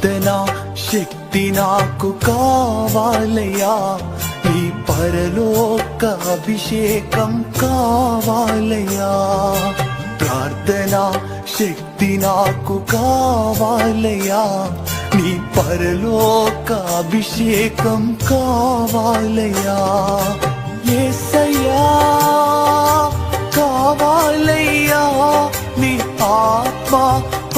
ప్రార్థన శక్తి నాకు కావాలయ్యా. ఈ పరలోక అభిషేకం కావాలయ్యా. ప్రార్థన శక్తి నాకు కావాలయ్యా. నీ పరలోక అభిషేకం కావాలయ్యా. ఏసయ్యా కావాలయ్యా నీ ఆత్మ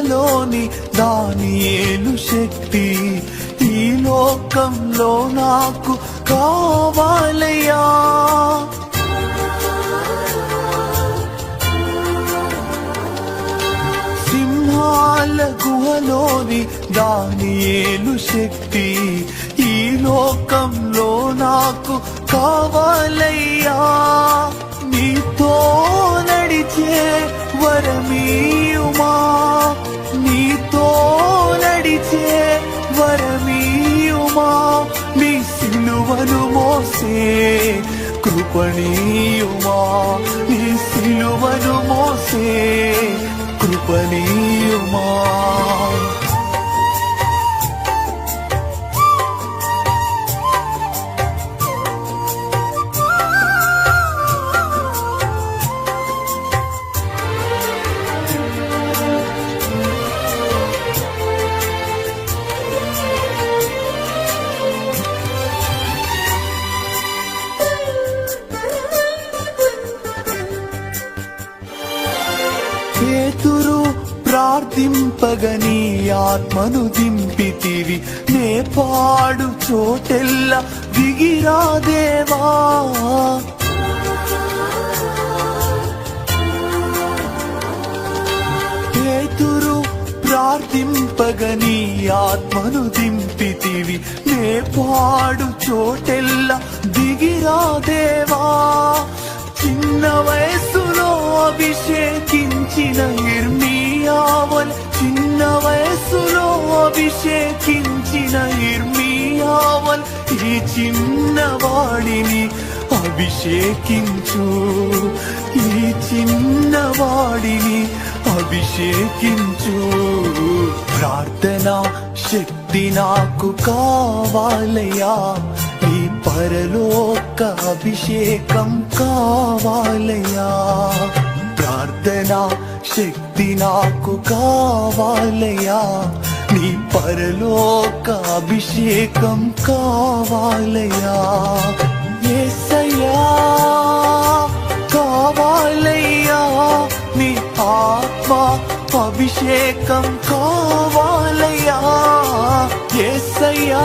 గుహలోని దానియేలు శక్తి ఈ లోకంలో నాకు కావాలయ్యా. సింహాల గుహలోని దానియేలు శక్తి ఈ లోకంలో నాకు కావాలయ్యా. మోసే కృపణీయుమా నీ సిలువను మోసే ప్రార్థింపగని ఆత్మను దింపితివి. నే పాడు చోటెల్ల దిగిరాదేవా పేతురు ప్రార్థింపగని ఆత్మను దింపితివి. నే పాడు చోటెల్ల దిగిరాదేవా చిన్న వయస్సులో అభిషేకించిన చిన్న మనసులో అభిషేకించిన ఇర్మియావన్ ఈ చిన్నవాడిని అభిషేకించు. ఈ చిన్నవాడిని అభిషేకించు. ప్రార్థన శక్తి నాకు కావాలయా ఈ పరలోక అభిషేకం కావాలయా ప్రార్థన శక్తి నాకు కావాలయా నీ పరలోక అభిషేకం కావాలయా ఎస్సయ్యా కావాలయ్యా. నీ ఆత్మ అభిషేకం కావాలయ్యా. ఎస్సయ్యా